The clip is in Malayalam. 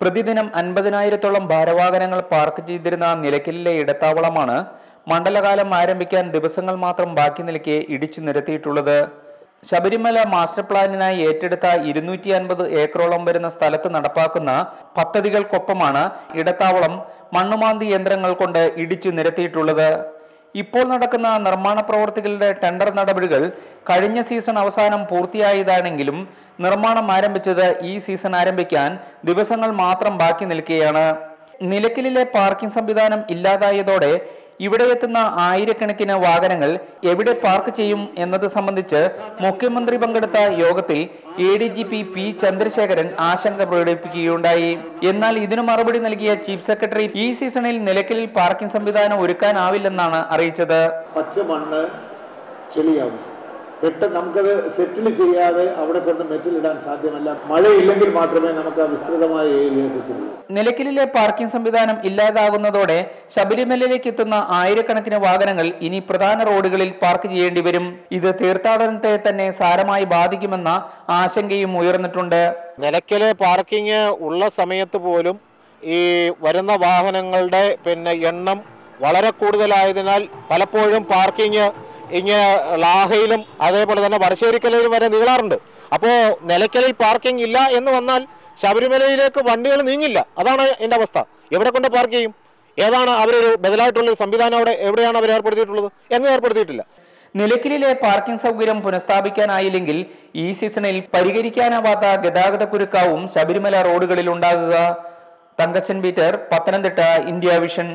പ്രതിദിനം അൻപതിനായിരത്തോളം ഭാരവാഹനങ്ങൾ പാർക്ക് ചെയ്തിരുന്ന നിലയ്ക്കലിലെ ഇടത്താവളമാണ് മണ്ഡലകാലം ആരംഭിക്കാൻ ദിവസങ്ങൾ മാത്രം ബാക്കി നിൽക്കെ ഇടിച്ചു നിരത്തിയിട്ടുള്ളത്. ശബരിമല മാസ്റ്റർ പ്ലാനിനായി ഏറ്റെടുത്ത ഇരുന്നൂറ്റി അൻപത് ഏക്കറോളം വരുന്ന സ്ഥലത്ത് നടപ്പാക്കുന്ന പദ്ധതികൾക്കൊപ്പമാണ് ഇടത്താവളം മണ്ണുമാന്തി യന്ത്രങ്ങൾ കൊണ്ട് ഇടിച്ചു നിരത്തിയിട്ടുള്ളത്. ഇപ്പോൾ നടക്കുന്ന നിർമ്മാണ പ്രവർത്തികളുടെ ടെൻഡർ നടപടികൾ കഴിഞ്ഞ സീസൺ അവസാനം പൂർത്തിയായതാണെങ്കിലും നിർമ്മാണം ആരംഭിച്ചത് ഈ സീസൺ ആരംഭിക്കാൻ ദിവസങ്ങൾ മാത്രം ബാക്കി നിൽക്കുകയാണ്. നിലയ്ക്കലിലെ പാർക്കിംഗ് സംവിധാനം ഇല്ലാതായതോടെ ഇവിടെ എത്തുന്ന ആയിരക്കണക്കിന് വാഹനങ്ങൾ എവിടെ പാർക്ക് ചെയ്യും എന്നത് സംബന്ധിച്ച് മുഖ്യമന്ത്രി പങ്കെടുത്ത യോഗത്തിൽ A D G P P Chandrasekharan ആശങ്ക പ്രകടിപ്പിക്കുകയുണ്ടായി. എന്നാൽ ഇതിനു മറുപടി നൽകിയ ചീഫ് സെക്രട്ടറി ഈ സീസണിൽ നിലയ്ക്കലിൽ പാർക്കിംഗ് സംവിധാനം ഒരുക്കാനാവില്ലെന്നാണ് അറിയിച്ചത്. പച്ചമണ്ണ് ചെളിയാവും പെട്ടെന്ന് നമുക്കത് സെറ്റിൽ ചെയ്യാതെ അവിടെ കൊണ്ട് മെറ്റിലിടാൻ സാധ്യമല്ല. മഴയില്ലെങ്കിൽ മാത്രമേ നമുക്ക് ആ വിസ്തൃതമായ ഏരിയ കിട്ടുള്ളൂ നിലയ്ക്കലിലെ പാർക്കിംഗ് സംവിധാനം ഇല്ലാതാകുന്നതോടെ ശബരിമലയിലേക്ക് എത്തുന്ന ആയിരക്കണക്കിന് വാഹനങ്ങൾ ഇനി പ്രധാന റോഡുകളിൽ പാർക്ക് ചെയ്യേണ്ടി വരും. ഇത് തീർത്ഥാടനത്തെ തന്നെ സാരമായി ബാധിക്കുമെന്ന ആശങ്കയും ഉയർന്നിട്ടുണ്ട്. നിലയ്ക്കലെ പാർക്കിംഗ് ഉള്ള സമയത്ത് പോലും ഈ വരുന്ന വാഹനങ്ങളുടെ പിന്നെ എണ്ണം വളരെ കൂടുതലായതിനാൽ പലപ്പോഴും പാർക്കിംഗ് ഇങ്ങ് ലാഹയിലും അതേപോലെ തന്നെ വടശ്ശേരിക്കലയിലും വരെ നീളാറുണ്ട്. അപ്പോൾ നിലയ്ക്കലിൽ പാർക്കിംഗ് ഇല്ല എന്ന് വന്നാൽ ശബരിമലയിലേക്ക് വണ്ടികൾ നീങ്ങില്ല. അതാണ് എന്റെ അവസ്ഥ. എവിടെ കൊണ്ട് പാർക്ക് ചെയ്യും? ഏതാണ് അവരൊരു ബദലായിട്ടുള്ള ഒരു സംവിധാനം അവിടെ എവിടെയാണ് അവർ ഏർപ്പെടുത്തിയിട്ടുള്ളത് എന്ന് ഏർപ്പെടുത്തിയിട്ടില്ല. നിലയ്ക്കലിലെ പാർക്കിംഗ് സൗകര്യം പുനഃസ്ഥാപിക്കാനായില്ലെങ്കിൽ ഈ സീസണിൽ പരിഹരിക്കാനാവാത്ത ഗതാഗത കുരുക്കാവും ശബരിമല റോഡുകളിൽ ഉണ്ടാകുക. Thankachan Peter Pathanamthitta India vision.